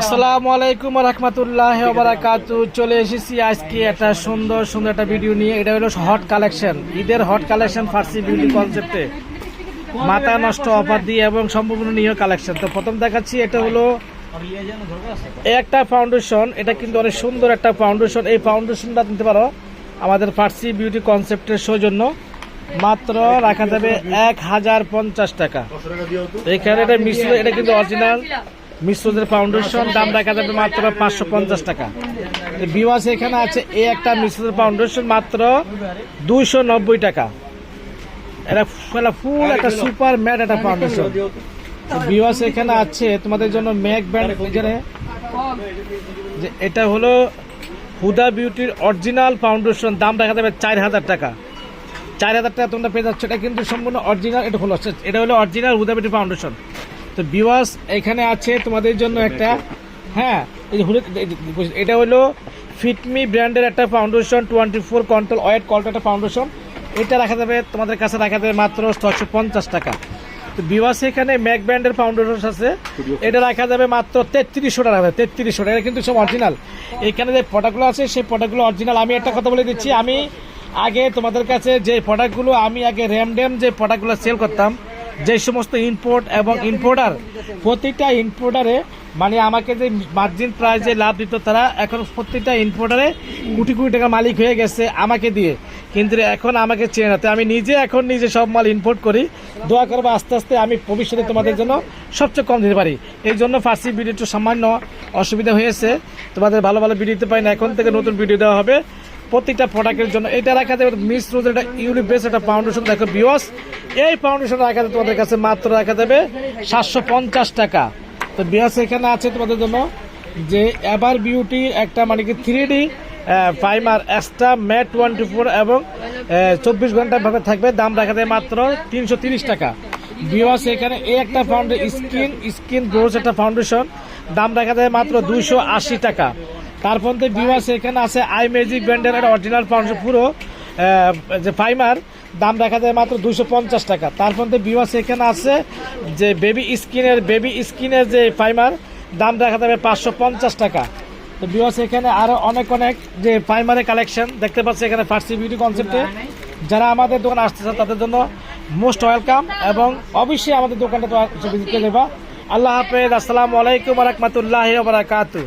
আসসালামু আলাইকুম রহমতুল্লাহ বারাকাতু চলে এসেছি আজকে একটা সুন্দর সুন্দর একটা ভিডিও নিয়ে। এটা হলো হট কালেকশন ঈদের হট কালেকশন ফার্সি বিউটি কনসেপ্টে মাথা নষ্ট অফার দিয়ে এবং সম্পূর্ণ নিয়ে কালেকশন তো প্রথম দেখাচ্ছি, এটা হলো একটা ফাউন্ডেশন এটা কিন্তু অনেক সুন্দর একটা ফাউন্ডেশন এই ফাউন্ডেশনটা নিতে পারো, আমাদের ফার্সি বিউটি কনসেপ্টের সৌজন্য। মাত্র রাখা যাবে এক হাজার পঞ্চাশ টাকা। এখানে এটা মিশ্র এটা কিন্তু অরিজিনাল মিশ্রদের ফাউন্ডেশন দাম দেখা যাবে মাত্র পাঁচশো পঞ্চাশ টাকা। বিওয়াস এখানে আছে এ একটা মিশ্রদের ফাউন্ডেশন মাত্র দুইশো নব্বই টাকা। এটা ফুল একটা সুপার ম্যাট একটা ফাউন্ডেশন। বিওয়াস এখানে আছে তোমাদের জন্য ম্যাক ব্র্যান্ড এখানে যে এটা হলো হুদা বিউটির অরিজিনাল ফাউন্ডেশন, দাম দেখা যাবে চার হাজার টাকা। চার হাজার টাকা তোমরা পেয়ে যাচ্ছ। এটা কিন্তু সম্পূর্ণ অরিজিনাল, এটা হলো এটা হলো অরিজিনাল হুদা বিউটি ফাউন্ডেশন। তো বিওয়াস এখানে আছে তোমাদের জন্য একটা হ্যাঁ এটা হলো ফিটমি ব্র্যান্ডের একটা foundation twenty four control weight called একটা ফাউন্ডেশন এটা রাখা যাবে, তোমাদের কাছে রাখা যাবে মাত্র ছশো পঞ্চাশ টাকা। তো বিওয়াস এখানে ম্যাক ব্র্যান্ডের ফাউন্ডেশন আছে। এটা রাখা যাবে মাত্র তেত্রিশশো টাকা তেত্রিশশো টাকা। কিন্তু সব অরিজিনাল এখানে যে প্রোডাক্টগুলো আছে, সেই প্রোডাক্টগুলো অরিজিনাল আমি একটা কথা বলে দিচ্ছি, আমি আগে তোমাদের কাছে যে প্রোডাক্টগুলো আমি আগে র্যাম ড্যাম যে প্রোডাক্টগুলো সেল করতাম যে সমস্ত ইম্পোর্ট এবং ইম্পোর্টার প্রতিটা ইম্পোর্টারে মানে আমাকে যে মার্জিন প্রাইজে লাভ দিত, তারা এখন প্রত্যেকটা ইম্পোর্টারে কোটি কোটি টাকা মালিক হয়ে গেছে আমাকে দিয়ে। কিন্তু এখন আমাকে চেনে না। আমি নিজে এখন নিজে সব মাল ইম্পোর্ট করি। দোয়া করব আস্তে আস্তে আমি ভবিষ্যতে তোমাদের জন্য সবচেয়ে কম দিতে পারি। এই জন্য ফার্সি ভিডিওটা সামান্য অসুবিধা হয়েছে। তোমাদের ভালো ভালো ভিডিও দিতে পারি না। এখন থেকে নতুন ভিডিও দেওয়া হবে। প্রত্যেকটা প্রোডাক্টের জন্য এটা রাখা যাবে মিস রোজের একটা ইউনিক বেস একটা ফাউন্ডেশন দেখো বিওস এই ফাউন্ডেশন রাখা তোমাদের কাছে মাত্র রাখা যাবে সাতশো পঞ্চাশ টাকা। তো বিওস এখানে আছে তোমাদের জন্য যে এবার বিউটি একটা মানে কি three D primer extra matte twenty four এবং চব্বিশ ঘণ্টা ভাবে থাকবে, দাম রাখা যাবে মাত্র তিনশো তিরিশ টাকা। বিওয়াস এখানে এই একটা ফাউন্ডে স্কিন স্কিন গ্রোস একটা ফাউন্ডেশন দাম রাখা যাবে মাত্র দুইশো আশি টাকা। তারপর বিওয়াস এখানে আছে আই ম্যাজিক ব্র্যান্ডের একটা অরিজিনাল ফাউন্ডেশন পুরো যে ফাইমার দাম দেখা যায় মাত্র দুইশো পঞ্চাশ টাকা। তারপর তো বিওয়াস এখানে আছে যে বেবি স্কিনের বেবি স্কিনের যে ফাইমার দাম দেখা যাবে পাঁচশো পঞ্চাশ টাকা। তো বিওয়াস এখানে আরও অনেক অনেক যে প্রাইমারি কালেকশন দেখতে পাচ্ছি এখানে ফার্সি বিউটি কনসেপ্টে যারা আমাদের দোকানে আসতেছে তাদের জন্য মোস্ট ওয়েলকাম এবং অবশ্যই আমাদের দোকানটা তো ভিজিট করে দেবা আল্লাহ হাফেজ, আসসালামু আলাইকুম রহমতুল্লাহ বারাকাতু